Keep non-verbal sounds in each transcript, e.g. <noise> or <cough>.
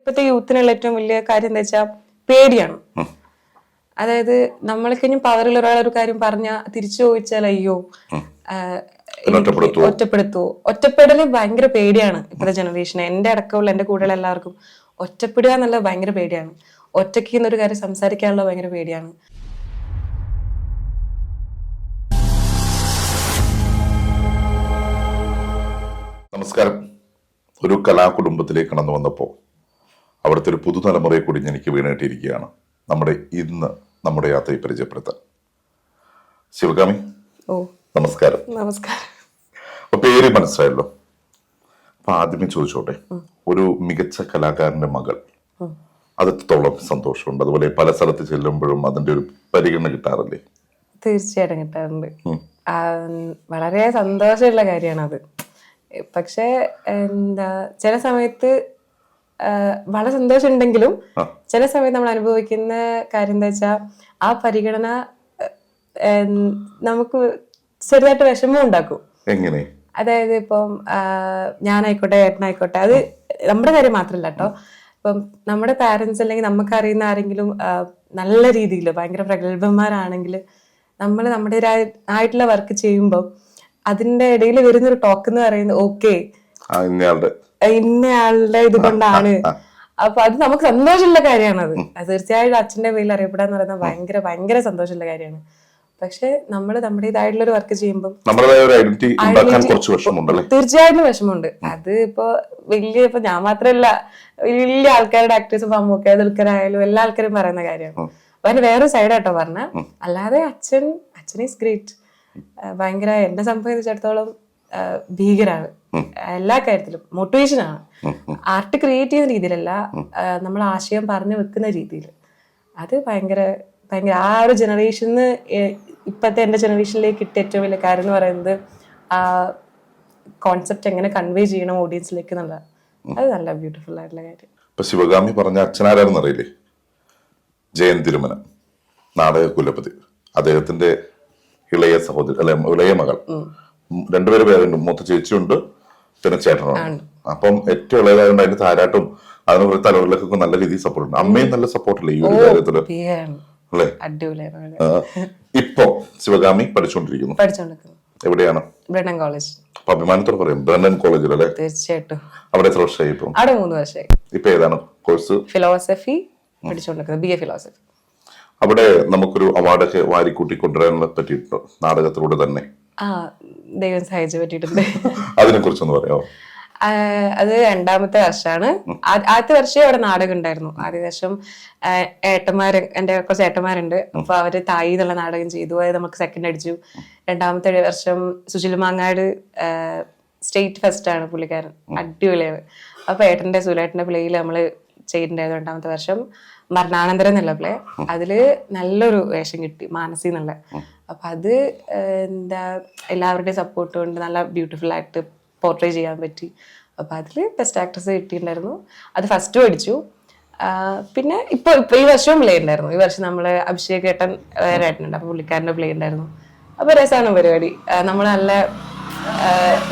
ഇപ്പോഴത്തെ യൂത്തിനുള്ള ഏറ്റവും വലിയ കാര്യം എന്താ വെച്ചാൽ പേടിയാണ്. അതായത് നമ്മൾക്ക് ഇനി പവറിൽ ഒരാൾ ഒരു കാര്യം പറഞ്ഞാൽ തിരിച്ചു ചോദിച്ചാൽ അയ്യോ ഒറ്റപ്പെടുത്തു ഒറ്റപ്പെടൽ ഭയങ്കര പേടിയാണ് ഇപ്പോഴത്തെ ജനറേഷന് എന്റെ അടക്കമുള്ള എന്റെ കൂടെയുള്ള എല്ലാവർക്കും ഒറ്റപ്പെടുക എന്നുള്ളത് ഭയങ്കര പേടിയാണ്. ഒറ്റയ്ക്ക് എന്നൊരു കാര്യം സംസാരിക്കാനുള്ള ഭയങ്കര പേടിയാണ്. നമസ്കാരം. ഒരു കലാകുടുംബത്തിലേക്ക് കടന്നു വന്നപ്പോൾ അവിടുത്തെ ഒരു പുതുതലമുറയെ കൂടി എനിക്ക് വീണിട്ടിരിക്കുകയാണ് നമ്മുടെ ഇന്ന് നമ്മുടെ യാത്രയെ പരിചയപ്പെടുത്താൻ. ശിവകാമി ഓ. നമസ്കാരം. നമസ്കാരം. അപ്പൊ പേര് മനസ്സിലായല്ലോ? അപ്പൊ ആദ്യമേ ചോദിച്ചോട്ടെ. ഒരു മികച്ച കലാകാരന്റെ മകൾ. അതെത്രത്തോളം സന്തോഷമുണ്ട്. അതുപോലെ പല സ്ഥലത്ത് ചെല്ലുമ്പോഴും അതിന്റെ ഒരു പരിഗണന കിട്ടാറില്ലേ? തീർച്ചയായിട്ടും കിട്ടാറുണ്ട്. വളരെ സന്തോഷമുള്ള കാര്യമാണ് അത് പക്ഷേ എന്താ ചില സമയത്ത് വളരെ സന്തോഷം ഉണ്ടെങ്കിലും ചില സമയത്ത് നമ്മൾ അനുഭവിക്കുന്ന കാര്യം എന്താ വെച്ചാൽ ആ പരിഗണന നമുക്ക് ചെറുതായിട്ട് വിഷമം ഉണ്ടാക്കും. എങ്ങനെ? അതായത് ഇപ്പം ഞാനായിക്കോട്ടെ ഏട്ടനായിക്കോട്ടെ അത് നമ്മുടെ കാര്യം മാത്രമല്ല കേട്ടോ. ഇപ്പം നമ്മുടെ പാരന്റ്സ് അല്ലെങ്കിൽ നമുക്ക് അറിയുന്ന ആരെങ്കിലും നല്ല രീതിയിൽ ഭയങ്കര പ്രഗത്ഭന്മാരാണെങ്കിൽ നമ്മൾ നമ്മുടെ ആയിട്ടുള്ള വർക്ക് ചെയ്യുമ്പോൾ അതിന്റെ ഇടയിൽ വരുന്നൊരു ടോക്ക് എന്ന് പറയുന്നത് ഓക്കെ ഇന്നയാളുടെ. ഇന്നയാളുടെ ഇത് കൊണ്ടാണ്. അപ്പൊ അത് നമുക്ക് സന്തോഷമുള്ള കാര്യമാണ് അത്. തീർച്ചയായിട്ടും അച്ഛന്റെ പേരിൽ അറിയപ്പെടാന്ന് പറയുന്നത് ഭയങ്കര ഭയങ്കര സന്തോഷമുള്ള കാര്യമാണ്. പക്ഷെ നമ്മൾ നമ്മുടേതായിട്ടുള്ള ഒരു വർക്ക് ചെയ്യുമ്പോൾ തീർച്ചയായിട്ടും വിഷമമുണ്ട്. അത് ഇപ്പൊ വലിയ ഇപ്പൊ ഞാൻ മാത്രല്ല വലിയ ആൾക്കാരുടെ ആക്ടേഴ്സ് മമ്മൂക്ക ദുൽഖരായാലും എല്ലാ ആൾക്കാരും പറയുന്ന കാര്യമാണ്. അപ്പൊ അതിന് വേറെ സൈഡാട്ടോ പറഞ്ഞ. അല്ലാതെ അച്ഛൻ അച്ഛൻ ഈസ് ഗ്രേറ്റ് ഭയങ്കര എന്നെ സംബന്ധിച്ചിടത്തോളം ഭീകരാണ്. എല്ലാ കാര്യത്തിലും മോട്ടിവേഷൻ ആണ്. ആർട്ട് ക്രിയേറ്റ് ചെയ്യുന്ന രീതിയിലല്ല നമ്മൾ ആശയം പറഞ്ഞു വെക്കുന്ന രീതിയിൽ. അത് ഭയങ്കര ഭയങ്കര ആ ഒരു ജനറേഷന് ഇപ്പോഴത്തെ എന്റെ ജനറേഷനിലേക്ക് കിട്ടിയ ഏറ്റവും വലിയ കാര്യം എന്ന് പറയുന്നത് ആ കോൺസെപ്റ്റ് എങ്ങനെ കൺവേ ചെയ്യണം ഓഡിയൻസിലേക്ക് എന്നുള്ള. അത് നല്ല ബ്യൂട്ടിഫുൾ ആയിട്ടുള്ള കാര്യം. ഇപ്പൊ ശിവഗാമി പറഞ്ഞ അച്ഛനാരാണെന്ന് അറിയില്ലേ? ജയൻ തിരുമന. നാടക കുലപതി. അദ്ദേഹത്തിന്റെ ഇളയ സഹോദരി അല്ലെ ഇളയ മകൾ. രണ്ടുപേര് പേരുണ്ട്. മൂത്ത ചേച്ചിയുണ്ട് പിന്നെ ചേട്ടനുണ്ട് അപ്പം ഏറ്റവും ഇളയതായതുകൊണ്ട് അതിന്റെ താരാട്ടും അതിന് തലമുറയിലേക്കൊക്കെ നല്ല രീതിയിൽ സപ്പോർട്ട് ഉണ്ട്. അമ്മയും നല്ല സപ്പോർട്ടല്ലേ ഈ ഒരു കാര്യത്തിൽ? അല്ലേ? ഇപ്പൊ ശിവഗാമി പഠിച്ചുകൊണ്ടിരിക്കുന്നു. പഠിച്ചുകൊണ്ടിരിക്കുന്നു. എവിടെയാണ്? Brennen college. അപ്പൊ അഭിമാനത്തോടെ പറയും ബ്രണ്ടൻ കോളേജിൽ അല്ലെ? തീർച്ചയായിട്ടും. അവിടെ എത്ര വർഷമായി ഇപ്പൊ? അവിടെ മൂന്ന് വർഷമായി. ഇപ്പൊ ഏതാണ് കോഴ്സ്? ഫിലോസഫി പഠിച്ചുകൊണ്ടിരിക്കുന്നത് ബി എ ഫിലോസഫി അവിടെ നമുക്കൊരു അവാർഡൊക്കെ വാരിക്കൂട്ടി കൊണ്ടുവരാനുള്ള പറ്റിയിട്ടുണ്ടോ നാടകത്തിലൂടെ തന്നെ. ആ ദൈവം സഹായിച്ചു പറ്റിയിട്ടുണ്ട് അതിനെ കുറിച്ചൊന്ന് പറയാമോ അത് രണ്ടാമത്തെ വർഷമാണ് ആദ്യത്തെ വർഷമേ അവിടെ നാടകം ഉണ്ടായിരുന്നു ആദ്യ വർഷം ഏട്ടന്മാര് എന്റെ കുറച്ച് ഏട്ടന്മാരുണ്ട്. അപ്പൊ അവർ തായി എന്നുള്ള നാടകം ചെയ്തു. അത് നമുക്ക് സെക്കൻഡ് അടിച്ചു. രണ്ടാമത്തെ വർഷം സുശീൽ മാങ്ങാട് സ്റ്റേറ്റ് ഫസ്റ്റ് ആണ് പുള്ളിക്കാരൻ അടിപൊളിയാണ്. അപ്പൊ ഏട്ടന്റെ സുലേട്ടന്റെ പ്ലേയിൽ നമ്മൾ ചെയ്തിട്ടുണ്ടായിരുന്നു രണ്ടാമത്തെ വർഷം മരണാനന്തരം എന്നുള്ള പ്ലേ. അതിൽ നല്ലൊരു വേഷം കിട്ടി മാനസി എന്നുള്ള. അപ്പൊ അത് എന്താ എല്ലാവരുടെയും സപ്പോർട്ട് കൊണ്ട് നല്ല ബ്യൂട്ടിഫുൾ ആയിട്ട് പോർട്രേ ചെയ്യാൻ പറ്റി. അപ്പൊ അതിൽ ബെസ്റ്റ് ആക്ട്രസ് കിട്ടിയിട്ടുണ്ടായിരുന്നു. അത് ഫസ്റ്റ് പഠിച്ചു. പിന്നെ ഇപ്പൊ ഇപ്പൊ ഈ വർഷവും പ്ലേ ഉണ്ടായിരുന്നു. ഈ വർഷം നമ്മൾ അഭിഷേക് ഏട്ടൻ ഏട്ടനുണ്ട്. അപ്പൊ പുള്ളിക്കാരന്റെ പ്ലേ ഉണ്ടായിരുന്നു. അപ്പൊ രസമാണ് പരിപാടി. നമ്മൾ നല്ല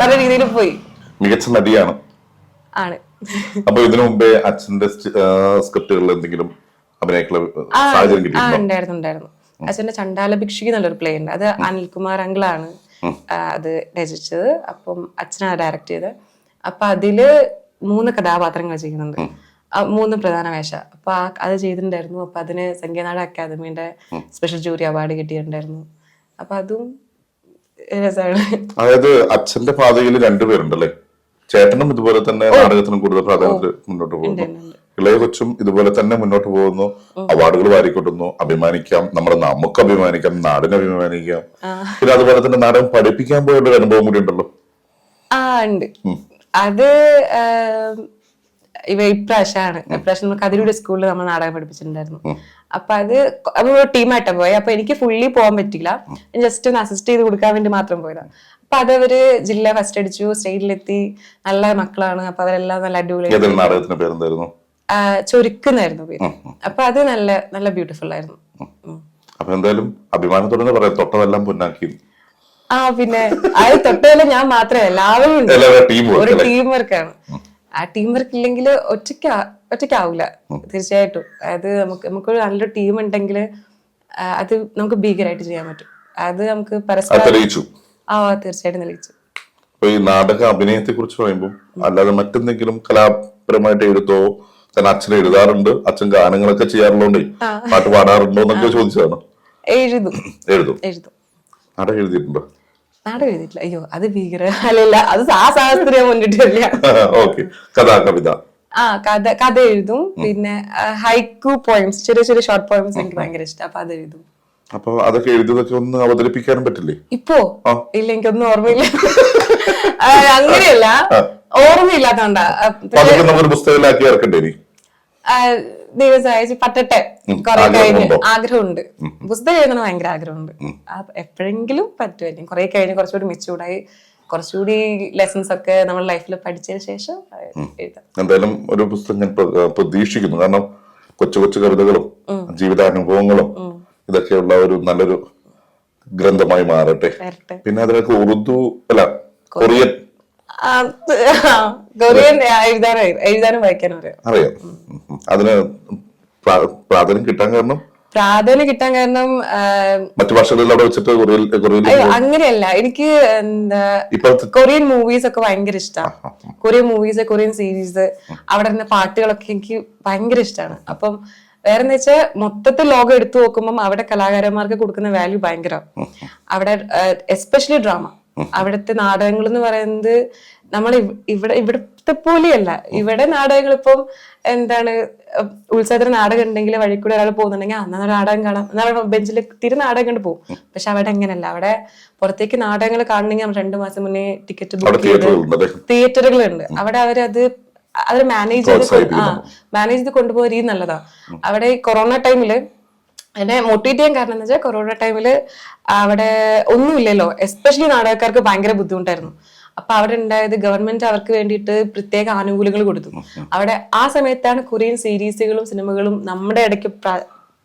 നല്ല രീതിയിൽ പോയി. മികച്ച നടിയാണ്. ആണ്. അപ്പൊ ഇതിനു മുമ്പേ അച്ഛന്റെ സ്ക്രിപ്റ്റുകളിൽ എന്തെങ്കിലും ഉണ്ടായിരുന്നു ഉണ്ടായിരുന്നു. അച്ഛന്റെ ചണ്ടാല ഭിക്ഷി എന്നുള്ളൊരു പ്ലേ ഉണ്ട്. അത് അനിൽകുമാർ അങ്കിളാണ്. അത് രചിച്ചത്. അപ്പം അച്ഛനാണ് ഡയറക്ട് ചെയ്തത്. അപ്പൊ അതിൽ മൂന്ന് കഥാപാത്രങ്ങൾ ചെയ്യുന്നുണ്ട്. മൂന്ന് പ്രധാന വേഷ. അപ്പൊ അത് ചെയ്തിട്ടുണ്ടായിരുന്നു. അപ്പൊ അതിന് സംഗീതനാട് അക്കാദമിന്റെ സ്പെഷ്യൽ ജൂറി അവാർഡ് കിട്ടിയിട്ടുണ്ടായിരുന്നു. അപ്പൊ അതും രസമാണ് അതായത് അച്ഛന്റെ പാതയിൽ രണ്ടുപേരുണ്ടല്ലേ ചേട്ടനും ഇതുപോലെ തന്നെ നാടകത്തിനും കൂടുതൽ പ്രാധാന്യത്തിൽ മുന്നോട്ട് പോകുന്നു. ഇളയ കൊച്ചും ഇതുപോലെ തന്നെ മുന്നോട്ട് പോകുന്നു. അവാർഡുകൾ വാരിക്കൊട്ടുന്നു. അഭിമാനിക്കാം. നമ്മുടെ നമുക്ക് അഭിമാനിക്കാം. നാടിനെ അഭിമാനിക്കാം. പിന്നെ അതുപോലെ തന്നെ നാടകം പഠിപ്പിക്കാൻ പോയ ഒരു അനുഭവം കൂടി ഉണ്ടല്ലോ. ആ ഉണ്ട്. അത് ഇവ ഇപ്രാവശ്യമാണ് ഇപ്രാവശ്യം നമുക്ക് അതിലൂടെ സ്കൂളിൽ നമ്മൾ നാടകം പഠിപ്പിച്ചിട്ടുണ്ടായിരുന്നു. അപ്പൊ അത് നമ്മൾ പോയത് പോയി. അപ്പൊ എനിക്ക് ഫുള്ളി പോകാൻ പറ്റില്ല ജസ്റ്റ് ഒന്ന് അസിസ്റ്റ് ചെയ്ത് കൊടുക്കാൻ വേണ്ടി മാത്രം പോയതാണ് അപ്പൊ അതവര് ജില്ല ഫസ്റ്റ് അടിച്ചു സ്റ്റേറ്റിലെത്തി നല്ല മക്കളാണ്. അപ്പൊ അവരെല്ലാം നല്ല അടിപൊളി ഏതൊരു നാടകത്തിന്റെ പേരെന്തായിരുന്നു? ചൊരുക്കുന്നായിരുന്നു പേര്. അപ്പൊ അത് നല്ല നല്ല ബ്യൂട്ടിഫുൾ ആയിരുന്നു. അപ്പൊ എന്തായാലും അഭിമാനത്തോടെ പറയാം തൊട്ടതെല്ലാം പൊന്നാക്കി. ആ പിന്നെ അത് തൊട്ടതല്ല ഞാൻ മാത്രമേ എല്ലാവരും ഒരു ടീം വർക്കാണ് ആ ടീം വർക്ക് ഇല്ലെങ്കിൽ ഒറ്റയ്ക്ക് ഒറ്റയ്ക്കാവില്ല തീർച്ചയായിട്ടും. അതായത് നമുക്ക് നമുക്കൊരു നല്ലൊരു ടീം ഉണ്ടെങ്കിൽ അത് നമുക്ക് ഭീകരമായിട്ട് ചെയ്യാൻ പറ്റും. അത് നമുക്ക് പരസ്പരം ആ തീർച്ചയായിട്ടും തെളിയിച്ചു. അപ്പൊ ഈ നാടക അഭിനയത്തെ കുറിച്ച് പറയുമ്പോൾ അല്ലാതെ മറ്റെന്തെങ്കിലും കലാപരമായിട്ട് എഴുതോ കാരണം അച്ഛൻ എഴുതാറുണ്ട് അച്ഛൻ ഗാനങ്ങളൊക്കെ ചെയ്യാറുള്ളതുകൊണ്ട് പാട്ട് പാടാറുണ്ടോ എന്നൊക്കെ ചോദിച്ചതാണ്. എഴുതും. എഴുതും. എഴുതും. നാടകം എഴുതിയിട്ടുണ്ടോ? നാടകം എഴുതിയിട്ടില്ല. അയ്യോ അത് ഭീകര. അല്ലല്ല അത് ആ സാഹസത്തിന് മുന്നിട്ടില്ല. <laughs> ഓക്കെ. കഥ കവിത. ആ കഥ കഥ എഴുതും. പിന്നെ ഹൈക്കു പോയിംസ് ചെറിയ ചെറിയ ഷോർട്ട് പോയിംസ് എനിക്ക് ഭയങ്കര ഇഷ്ടം. അപ്പൊ അത് എഴുതും. അപ്പൊ അതൊക്കെ എഴുതിയതൊക്കെ ഒന്ന് അവതരിപ്പിക്കാനും പറ്റില്ലേ? ഇപ്പോ. ഇല്ല എനിക്കൊന്നും ഓർമ്മയില്ല. അങ്ങനെയല്ല. ഓർമ്മയില്ലാത്തോണ്ടാ. നമുക്കൊരു പുസ്തകത്തിലാക്കി ഇറക്കണ്ടേ ഇനി? ആ, ദൈവം സഹായിച്ച് പറ്റട്ടെ. കൊറേ കഴിഞ്ഞ്. ആഗ്രഹമുണ്ടോ? പുസ്തകം എഴുതണം ഭയങ്കര ആഗ്രഹമുണ്ട്. എപ്പോഴെങ്കിലും പറ്റുമായിരിക്കും കുറെ കഴിഞ്ഞ് കുറച്ചുകൂടി മെച്ചൂർഡായി കുറച്ചുകൂടി ലെസൺസ് ഒക്കെ നമ്മൾ ലൈഫിൽ പഠിച്ചതിന് ശേഷം എന്തായാലും ഒരു പുസ്തകം ഞാൻ പ്രതീക്ഷിക്കുന്നു. കാരണം കൊച്ചു കൊച്ചു കവിതകളും ജീവിതാനുഭവങ്ങളും ഇതൊക്കെയുള്ള ഒരു നല്ലൊരു ഗ്രന്ഥമായി മാറട്ടെ. പിന്നെ അതിനൊക്കെ ഉറുദു അല്ല കൊറിയൻ. എഴുതാനും അറിയാം. വായിക്കാനും. അതിന് പ്രാ- പ്രാധാന്യം കിട്ടാൻ കാരണം? പ്രാധാന്യം കിട്ടാൻ കാരണം മറ്റു ഭാഷകളിൽ അവിടെ വെച്ചിട്ട് കൊറിയൻ കൊറിയൻ അങ്ങനെയല്ല. എനിക്ക് എന്താ കൊറിയൻ മൂവീസ് ഒക്കെ ഭയങ്കര ഇഷ്ടമാണ് കൊറിയൻ മൂവീസ് കൊറിയൻ സീരീസ് അവിടെ ഇരുന്ന പാട്ടുകളൊക്കെ എനിക്ക് ഭയങ്കര ഇഷ്ടമാണ് അപ്പം വേറെ എന്ന് വെച്ചാൽ മൊത്തത്തിൽ ലോകം എടുത്തു നോക്കുമ്പോൾ അവിടെ കലാകാരന്മാർക്ക് കൊടുക്കുന്ന വാല്യൂ ഭയങ്കര. അവിടെ എസ്പെഷ്യലി ഡ്രാമ അവിടുത്തെ നാടകങ്ങൾ എന്ന് പറയുന്നത് നമ്മൾ ഇവിടെ ഇവിടുത്തെ പോലെയല്ല. ഇവിടെ നാടകങ്ങൾ ഇപ്പം എന്താണ് ഉത്സവത്തിന് നാടകം ഉണ്ടെങ്കിൽ വഴി കൂടെ ഒരാൾ പോകുന്നുണ്ടെങ്കിൽ അന്നാ നാടകം കാണാം. എന്നാൽ ബെഞ്ചിൽ തിരി നാടകം കണ്ട് പോകും. പക്ഷെ അവിടെ അങ്ങനെയല്ല. അവിടെ പുറത്തേക്ക് നാടകങ്ങൾ കാണണമെങ്കിൽ നമ്മൾ രണ്ടു മാസം മുന്നേ ടിക്കറ്റ് ബുക്ക് ചെയ്ത് തിയേറ്ററുകളുണ്ട് അവിടെ അവരത് അവർ മാനേജ് ചെയ്ത്. മാനേജ് ചെയ്ത് കൊണ്ടുപോയ രീതി നല്ലതാ. അവിടെ ഈ കൊറോണ ടൈമിൽ എന്നെ മോട്ടിവേറ്റ് ചെയ്യാൻ കാരണം എന്ന് വെച്ചാൽ കൊറോണ ടൈമിൽ അവിടെ ഒന്നുമില്ലല്ലോ. എസ്പെഷ്യലി നാടകക്കാർക്ക് ഭയങ്കര ബുദ്ധിമുട്ടായിരുന്നു. അപ്പൊ അവിടെ ഉണ്ടായത് ഗവൺമെന്റ് അവർക്ക് വേണ്ടിയിട്ട് പ്രത്യേക ആനുകൂല്യങ്ങൾ കൊടുത്തു. അവിടെ ആ സമയത്താണ് കൊറിയൻ സീരീസുകളും സിനിമകളും നമ്മുടെ ഇടയ്ക്ക്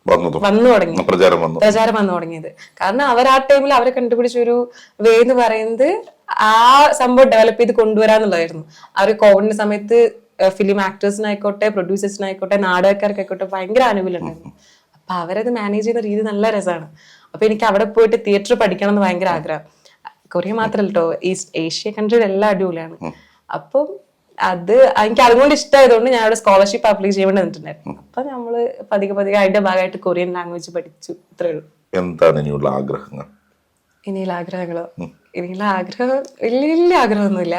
വന്നു തുടങ്ങി. പ്രചാരം വന്നു. പ്രചാരം വന്നു തുടങ്ങിയത്. കാരണം അവർ ആ ടൈമിൽ അവരെ കണ്ടുപിടിച്ച ഒരു വേ എന്ന് പറയുന്നത് ആ സംഭവം ഡെവലപ്പ് ചെയ്ത് കൊണ്ടുവരാന്നുള്ളതായിരുന്നു. അവർ കോവിഡിന്റെ സമയത്ത് ഫിലിം ആക്ടേഴ്സിനായിക്കോട്ടെ പ്രൊഡ്യൂസേഴ്സിനായിക്കോട്ടെ നാടകക്കാർക്കായിക്കോട്ടെ ഭയങ്കര ആനുകൂല്യം ഉണ്ടായിരുന്നു അപ്പൊ അവരത് മാനേജ് ചെയ്യുന്ന രീതി നല്ല രസമാണ്. അപ്പൊ എനിക്ക് അവിടെ പോയിട്ട് തിയേറ്റർ പഠിക്കണം എന്ന് ഭയങ്കര ആഗ്രഹം. കൊറിയ മാത്രല്ല കേട്ടോ ഈസ്റ്റ് ഏഷ്യ കൺട്രിയിൽ എല്ലാം അടിപൊളിയാണ്. അപ്പം അത് എനിക്ക് അതുകൊണ്ട് ഇഷ്ടമായതുകൊണ്ട് ഞാൻ അവിടെ സ്കോളർഷിപ്പ് അപ്ലൈ ചെയ്യേണ്ടി വന്നിട്ടുണ്ടായിരുന്നു അപ്പൊ നമ്മൾ പതിക്കെ പതിക്കെ അതിന്റെ ഭാഗമായിട്ട് കൊറിയൻ ലാംഗ്വേജ് പഠിച്ചു. ഇത്രേ ഉള്ളൂ. എന്താണ് ഇനിയുള്ള ആഗ്രഹങ്ങൾ? ഇനിയുള്ള ആഗ്രഹങ്ങളോ? ഇനിയുള്ള ആഗ്രഹം വലിയ വലിയ ആഗ്രഹമൊന്നുമില്ല.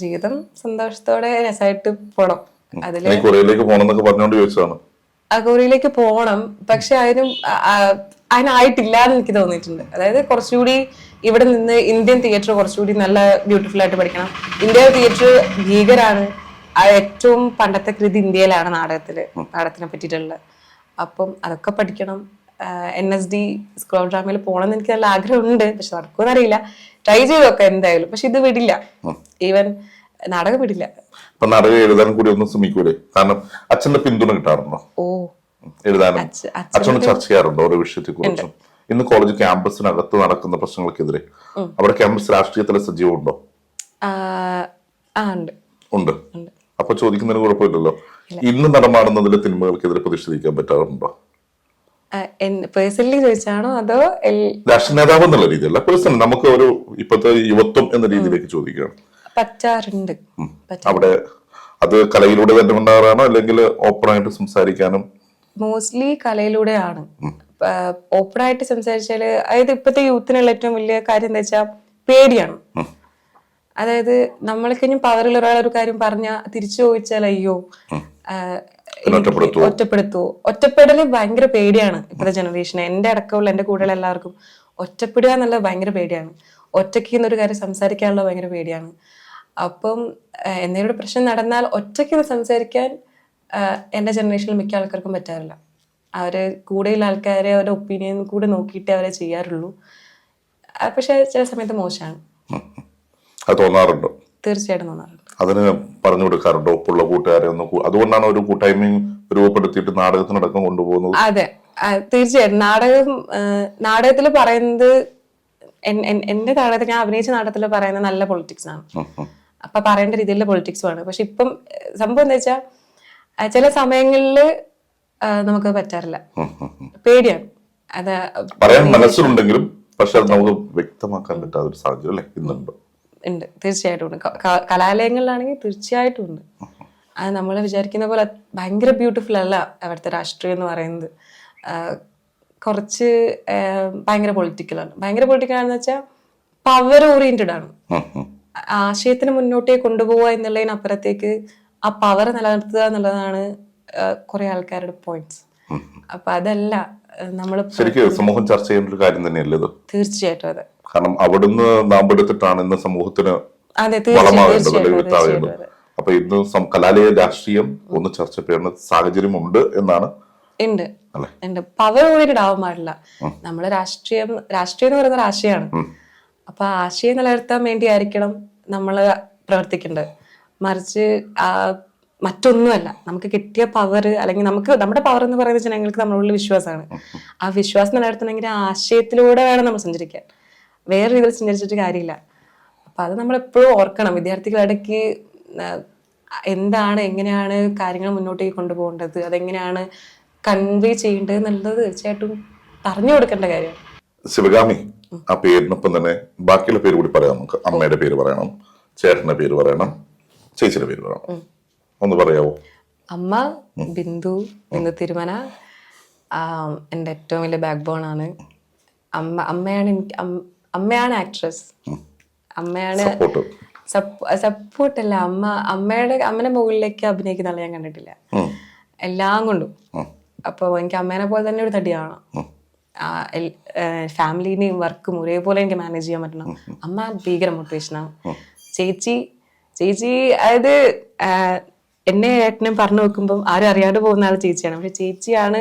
ജീവിതം സന്തോഷത്തോടെ രസമായിട്ട് പോണം. അതിലെ കൊറിയയിലേക്ക് പോകണമെന്നൊക്കെ പറഞ്ഞുകൊണ്ട് ചോദിച്ചതാണ്. ആ കൊറിയയിലേക്ക് പോകണം പക്ഷെ അതിനും അതിനായിട്ടില്ല എന്ന് എനിക്ക് തോന്നിയിട്ടുണ്ട്. അതായത് കുറച്ചുകൂടി ഇവിടെ നിന്ന് ഇന്ത്യൻ തിയേറ്റർ കുറച്ചുകൂടി നല്ല ബ്യൂട്ടിഫുൾ ആയിട്ട് പഠിക്കണം. ഇന്ത്യൻ തിയേറ്റർ ഭീകരാണ്. ഏറ്റവും പണ്ടത്തെ കൃതി ഇന്ത്യയിലാണ് നാടകത്തിൽ നാടകത്തിനെ പറ്റിയിട്ടുള്ളത്. അപ്പം അതൊക്കെ പഠിക്കണം. എൻ എസ് ഡി സ്ക്രോൾ ഡ്രാമയിൽ പോകണം എന്ന് എനിക്ക് നല്ല ആഗ്രഹമുണ്ട്. പക്ഷെ നടക്കുമെന്ന് അറിയില്ല. ട്രൈ ചെയ്തൊക്കെ എന്തായാലും. പക്ഷെ ഇത് വിടില്ല. ഈവൻ നാടകം വിടില്ല. അപ്പൊ നാടകം എഴുതാനും കൂടി ഒന്ന് ശ്രമിക്കൂലേ? കാരണം അച്ഛന്റെ പിന്തുണ കിട്ടാറുണ്ടോ? ഓ. എഴുതാനും. അച്ഛ- അച്ഛനോട് ചർച്ച ചെയ്യാറുണ്ടോ ഓരോ വിഷയത്തെ കുറിച്ചും? ഇന്ന് കോളേജ് ക്യാമ്പസിനകത്ത് നടക്കുന്ന പ്രശ്നങ്ങൾക്കെതിരെ. അവിടെ ക്യാമ്പസ് രാഷ്ട്രീയത്തിലെ സജീവമുണ്ടോ? ഉണ്ട്. അപ്പൊ ചോദിക്കുന്നതിന് കുഴപ്പമില്ലല്ലോ. ഇന്ന് നടമാടുന്നതിലെ സിനിമകൾക്കെതിരെ പ്രതിഷേധിക്കാൻ പറ്റാറുണ്ടോ? പേഴ്സണലി ചോദിച്ചാണോ അതോ രാഷ്ട്രീയ നേതാവ് എന്നുള്ള രീതിയല്ല. പേഴ്സണൽ നമുക്ക് ഒരു ഇപ്പോഴത്തെ യുവത്വം എന്ന രീതിയിലേക്ക് ചോദിക്കുകയാണ്. പറ്റാറുണ്ട് പറ്റാ അവിടെ അത് കലയിലൂടെ തന്നെ ഉണ്ടാകാറാണോ അല്ലെങ്കിൽ ഓപ്പൺ ആയിട്ട് സംസാരിക്കാനും? മോസ്റ്റ്ലി കലയിലൂടെയാണ്. ഓപ്പൺ ആയിട്ട് സംസാരിച്ചാൽ അതായത് ഇപ്പോഴത്തെ യൂത്തിനുള്ള ഏറ്റവും വലിയ കാര്യം എന്താ വെച്ചാൽ പേടിയാണ്. അതായത് നമ്മൾക്ക് ഇനി പവറിൽ ഒരാൾ ഒരു കാര്യം പറഞ്ഞാൽ തിരിച്ചു ചോദിച്ചാൽ അയ്യോ. ഒറ്റപ്പെടുത്തുവോ? ഒറ്റപ്പെടൽ ഒറ്റപ്പെടൽ ഭയങ്കര പേടിയാണ് ഇപ്പോഴത്തെ ജനറേഷന്. എന്റെ അടക്കമുള്ള എന്റെ കൂടെയുള്ള എല്ലാവർക്കും ഒറ്റപ്പെടുക എന്നുള്ളത് ഭയങ്കര പേടിയാണ്. ഒറ്റയ്ക്ക് എന്നൊരു കാര്യം സംസാരിക്കാനുള്ള ഭയങ്കര പേടിയാണ്. അപ്പം എന്തെങ്കിലും ഒരു പ്രശ്നം നടന്നാൽ ഒറ്റയ്ക്ക് സംസാരിക്കാൻ എന്റെ ജനറേഷനിൽ മിക്ക ആൾക്കാർക്കും പറ്റാറില്ല. അവരെ കൂടെയുള്ള ആൾക്കാരെ അവരുടെ ഒപ്പീനിയൻ കൂടെ നോക്കിയിട്ടേ അവരെ ചെയ്യാറുള്ളൂ. പക്ഷെ ചില സമയത്ത് മോശമാണ്. അത് തോന്നാറുണ്ടോ? തീർച്ചയായിട്ടും തോന്നാറുണ്ട്. അതിന് പറഞ്ഞു കൊടുക്കാറുണ്ടോ. ഒപ്പുള്ള കൂട്ടുകാരെ ഒന്ന് അതുകൊണ്ടാണ് ഒരു കൂട്ടായ്മയും രൂപപ്പെടുത്തിയിട്ട് നാടകത്തിനടക്കം കൊണ്ടുപോകുന്നത്. അതെ. തീർച്ചയായിട്ടും. നാടകം നാടകത്തിൽ പറയുന്നത് എന്റെ നാടകത്തിൽ ഞാൻ അഭിനയിച്ച നാടകത്തിൽ പറയുന്നത് നല്ല പൊളിറ്റിക്സ് ആണ്. അപ്പൊ പറയേണ്ട രീതിയിലുള്ള പൊളിറ്റിക്സ് ആണ്. പക്ഷെ ഇപ്പം സംഭവം എന്താ വെച്ചാൽ ചില സമയങ്ങളിൽ നമുക്ക് പറ്റാറില്ല. പേടിയാണ്. അത് പറയാൻ മനസ്സിലുണ്ടെങ്കിലും പക്ഷെ അത് നമുക്ക് വ്യക്തമാക്കാൻ പറ്റാത്ത ഒരു സാഹചര്യം അല്ലെ? ഇന്നുണ്ട്. ഉണ്ട്. തീർച്ചയായിട്ടും ഉണ്ട്. കലാലയങ്ങളിലാണെങ്കിൽ തീർച്ചയായിട്ടും ഉണ്ട്. അത് നമ്മൾ വിചാരിക്കുന്ന പോലെ ഭയങ്കര ബ്യൂട്ടിഫുൾ അല്ല അവിടുത്തെ രാഷ്ട്രീയം എന്ന് പറയുന്നത്. കുറച്ച് ഭയങ്കര പൊളിറ്റിക്കലാണ് ഭയങ്കര പൊളിറ്റിക്കൽ ആണെന്ന് വെച്ചാൽ പവർ ഓറിയന്റഡ് ആണ്. ആശയത്തിന് മുന്നോട്ടേ കൊണ്ടുപോവുക എന്നുള്ളതിനപ്പുറത്തേക്ക് ആ പവർ നിലനിർത്തുക എന്നുള്ളതാണ് കുറെ ആൾക്കാരുടെ പോയിന്റ്സ് അപ്പൊ അതല്ല നമ്മൾ ശരിക്കും സമൂഹം ചർച്ച ചെയ്യേണ്ട ഒരു കാര്യം തന്നെയല്ലേ തീർച്ചയായിട്ടും അതെ. കാരണം അവിടുന്ന് നാമ്പെടുത്തിട്ടാണ് ഇന്ന് സമൂഹത്തിന് വളമാകേണ്ടത് തീർച്ചയായിട്ടും അല്ലെങ്കിൽ വിത്താകേണ്ടത് അപ്പൊ ഇന്ന് കലാലയ രാഷ്ട്രീയം ഒന്ന് ചർച്ച ചെയ്യേണ്ട സാഹചര്യമുണ്ട് എന്നാണ്? ഉണ്ട്? ഉണ്ട്. പവർ ഓറിയന്റഡ് ആവാൻ പാടില്ല. നമ്മൾ രാഷ്ട്രീയം രാഷ്ട്രീയം എന്ന് പറയുന്ന ആശയാണ് ആശയമാണ് അപ്പൊ ആശയം നിലനിർത്താൻ വേണ്ടി ആയിരിക്കണം നമ്മൾ പ്രവർത്തിക്കേണ്ടത്. മറിച്ച് ആ മറ്റൊന്നുമല്ല. നമുക്ക് കിട്ടിയ പവർ അല്ലെങ്കിൽ നമുക്ക് നമ്മുടെ പവർ എന്ന് പറയുന്നത് ജനങ്ങൾക്ക് നമ്മളുള്ള വിശ്വാസമാണ്. ആ വിശ്വാസം നിലനിർത്തണമെങ്കിൽ ആ ആശയത്തിലൂടെ വേണം നമ്മൾ സഞ്ചരിക്കാൻ. വേറെ രീതിയിൽ സഞ്ചരിച്ചിട്ട് കാര്യമില്ല. അപ്പൊ അത് നമ്മൾ എപ്പോഴും ഓർക്കണം. വിദ്യാർത്ഥികളിടയ്ക്ക് എന്താണ് എങ്ങനെയാണ് കാര്യങ്ങൾ മുന്നോട്ടേക്ക് കൊണ്ടുപോകേണ്ടത്? അതെങ്ങനെയാണ് കൺവേ ചെയ്യേണ്ടത് എന്നുള്ളത് തീർച്ചയായിട്ടും പറഞ്ഞു കൊടുക്കേണ്ട കാര്യമാണ് ശിവഗാമി ആ പേരിനൊപ്പം തന്നെ ബാക്കിയുള്ള പേര് കൂടി പറയാം നമുക്ക്. അമ്മയുടെ പേര് പറയണം ചേട്ടന്റെ പേര് പറയണം ചേച്ചിയുടെ പേര് പറയണം. ഒന്ന് പറയാവോ? അമ്മ ബിന്ദു ബിന്ദു തിരുമന എന്റെ ഏറ്റവും വലിയ ബാക്ക് ബോൺ ആണ്. അമ്മ അമ്മയാണ് എനിക്ക് അമ്മയാണ് ആക്ട്രസ് അമ്മയാണ് സപ്പോർട്ട് അല്ല. അമ്മ അമ്മയുടെ അമ്മയുടെ മുകളിലേക്ക് അഭിനയിക്കുന്ന ആളെ ഞാൻ കണ്ടിട്ടില്ല. എല്ലാം കൊണ്ടും. അപ്പൊ എനിക്ക് അമ്മേനെ പോലെ തന്നെ ഒരു തടി തടിയാണ് ഫാമിലിനെയും വർക്കും ഒരേപോലെ എനിക്ക് മാനേജ് ചെയ്യാൻ പറ്റണം. അമ്മ ഭീകര മോട്ടിവേഷനാണ് ചേച്ചി ചേച്ചി അതായത് എന്നെ ഏട്ടനും പറഞ്ഞു വെക്കുമ്പോൾ ആരും അറിയാണ്ട് പോകുന്ന ആൾ ചേച്ചിയാണ്. പക്ഷെ ചേച്ചിയാണ്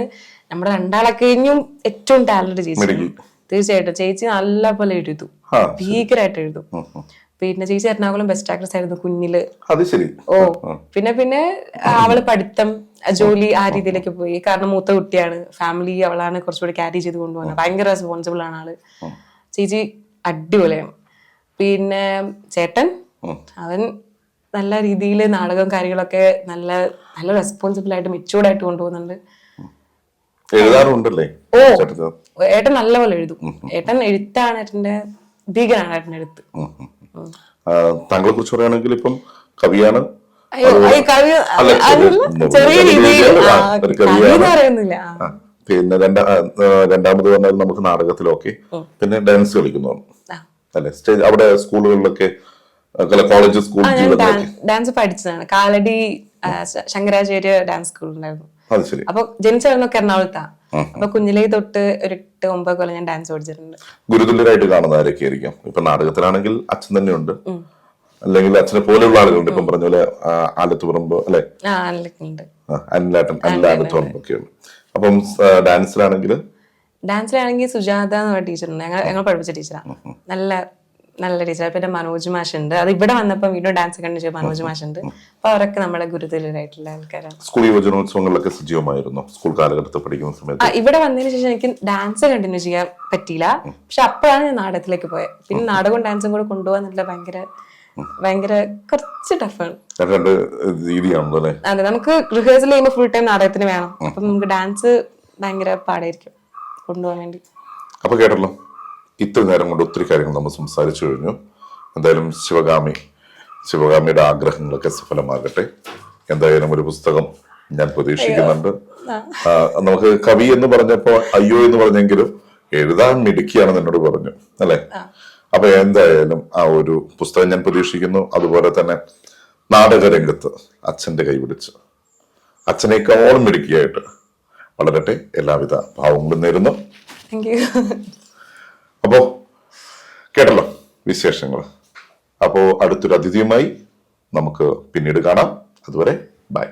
നമ്മുടെ രണ്ടാളെ കഴിഞ്ഞും ഏറ്റവും ടാലന്റഡ് ചേച്ചിയാണ്. തീർച്ചയായിട്ടും. ചേച്ചി നല്ല പോലെ എഴുതും. ഭീകരമായിട്ട് എഴുതും പിന്നെ ചേച്ചി എറണാകുളം ബെസ്റ്റ് ആക്ട്രസ് ആയിരുന്നു കുഞ്ഞിൽ. അത് ശരി. ഓ പിന്നെ പിന്നെ അവൾ പഠിത്തം ജോലി ആ രീതിയിലേക്ക് പോയി. കാരണം മൂത്ത കുട്ടിയാണ്. ഫാമിലി അവളാണ് കുറച്ചുകൂടി ക്യാരി ചെയ്ത് കൊണ്ടുപോകുന്നത്. ഭയങ്കര റെസ്പോൺസിബിൾ ആണ് ആൾ. ചേച്ചി അടിപൊളിയാണ്. പിന്നെ ചേട്ടൻ അവൻ നല്ല രീതിയിൽ നാടകവും കാര്യങ്ങളൊക്കെ നല്ല നല്ല റെസ്പോൺസിബിൾ ആയിട്ട് മെച്ചൂർഡ് ആയിട്ട് കൊണ്ടുപോകുന്നുണ്ട്. എഴുതാറുണ്ടല്ലേ ഓ. ഏട്ടൻ നല്ലപോലെ എഴുതും. ഏട്ടൻ എഴുത്താണ് ഏട്ടന്റെ ഭീകരാണ് ഏട്ടന്റെ എഴുത്ത് താങ്കളെ കുറിച്ച് പറയുകയാണെങ്കിൽ ഇപ്പം കവിയാണ്? ചെറിയ- രീതിയിൽ പിന്നെ രണ്ടാ രണ്ടാമത് പറഞ്ഞാൽ നമുക്ക് നാടകത്തിലൊക്കെ. പിന്നെ ഡാൻസ് കളിക്കുന്നു. അല്ലെ? സ്റ്റേജ് അവിടെ സ്കൂളുകളിലൊക്കെ കോളേജ് സ്കൂൾ ഡാൻസ് പഠിച്ചതാണ്. കാലടി ശങ്കരാചാര്യ ഡാൻസ് സ്കൂൾ ഉണ്ടായിരുന്നു അപ്പൊ ജനിച്ചതൊക്കെ എറണാകുളത്താ. അപ്പൊ കുഞ്ഞിലേ തൊട്ട് ഒരു എട്ട് ഒമ്പത് കൊല്ലം ഞാൻ ഡാൻസ് പഠിച്ചിട്ടുണ്ട്. ഗുരുതുല്യരായിട്ട് കാണുന്ന ആരൊക്കെ ആയിരിക്കും ഇപ്പൊ നാടകത്തിലാണെങ്കിൽ അച്ഛൻ തന്നെയുണ്ട്. അല്ലെങ്കിൽ അച്ഛനെ പോലെയുള്ള ആളുകളുണ്ട്. ഇപ്പം പറഞ്ഞ പോലെ ആലത്തുപറമ്പ് അല്ലെ? അനിലാട്ടൻ അനിലാട്ടത്തുറമ്പ് ഒക്കെയുണ്ട് അപ്പം ഡാൻസിലാണെങ്കിൽ ഡാൻസിലാണെങ്കിൽ സുജാത എന്ന് പറഞ്ഞ ടീച്ചറുണ്ട് ഞങ്ങൾ ഞങ്ങൾ പഠിപ്പിച്ച ടീച്ചറാണ് നല്ല നല്ല ടീച്ചർ പിന്നെ മനോജ് മാഷ് ഉണ്ട് അത് ഇവിടെ വന്നപ്പോൾ വീണ്ടും ഡാൻസ് കണ്ടിച്ച് മനോജ് മാഷ് ഉണ്ട് അപ്പൊ അവരൊക്കെ നമ്മുടെ ഗുരുതരായിട്ടുള്ള ആൾക്കാരാണ്. സ്കൂൾ യുവജനോത്സവങ്ങളിലൊക്കെ സജീവമായിരുന്നു. സ്കൂൾ കാലഘട്ടത്തിൽ പഠിക്കുന്ന സമയത്ത്. ഇവിടെ വന്നതിന് ശേഷം എനിക്ക് ഡാൻസ് കണ്ടിന്യൂ ചെയ്യാൻ പറ്റിയില്ല. പക്ഷെ അപ്പോഴാണ് ഞാൻ നാടകത്തിലേക്ക് പോയത് പിന്നെ നാടകവും ഡാൻസും കൂടെ കൊണ്ടുപോകാന്നുള്ള ഭയങ്കര ഭയങ്കര കുറച്ച് ടഫാണ് രണ്ട് രണ്ട് രീതിയാണല്ലോ അല്ലേ? അതെ നമുക്ക് റിഹേഴ്സൽ ചെയ്യുമ്പോൾ ഫുൾ ടൈം നാടകത്തിന് വേണം. അപ്പം നമുക്ക് ഡാൻസ് ഭയങ്കര പാടായിരിക്കും. കൊണ്ടുപോകാൻ വേണ്ടി. അപ്പൊ കേട്ടല്ലോ. ഇത്ര നേരം കൊണ്ട് ഒത്തിരി കാര്യങ്ങൾ നമ്മൾ സംസാരിച്ചു കഴിഞ്ഞു. എന്തായാലും ശിവഗാമി ശിവഗാമിയുടെ ആഗ്രഹങ്ങളൊക്കെ സഫലമാകട്ടെ. എന്തായാലും ഒരു പുസ്തകം ഞാൻ പ്രതീക്ഷിക്കുന്നുണ്ട്. നമുക്ക് കവി എന്ന് പറഞ്ഞപ്പോ അയ്യോ എന്ന് പറഞ്ഞെങ്കിലും എഴുതാൻ മിടുക്കിയാണെന്ന് എന്നോട് പറഞ്ഞു അല്ലെ? അപ്പൊ എന്തായാലും ആ ഒരു പുസ്തകം ഞാൻ പ്രതീക്ഷിക്കുന്നു. അതുപോലെ തന്നെ നാടകരംഗത്ത് അച്ഛന്റെ കൈപിടിച്ച് അച്ഛനേക്കാളും മിടുക്കിയായിട്ട് വളരട്ടെ. എല്ലാവിധ ഭാവങ്ങളും നേരുന്നു. താങ്ക് യു അപ്പോ കേട്ടല്ലോ വിശേഷങ്ങൾ. അപ്പോ അടുത്തൊരു അതിഥിയുമായി നമുക്ക് പിന്നീട് കാണാം. അതുവരെ ബൈ.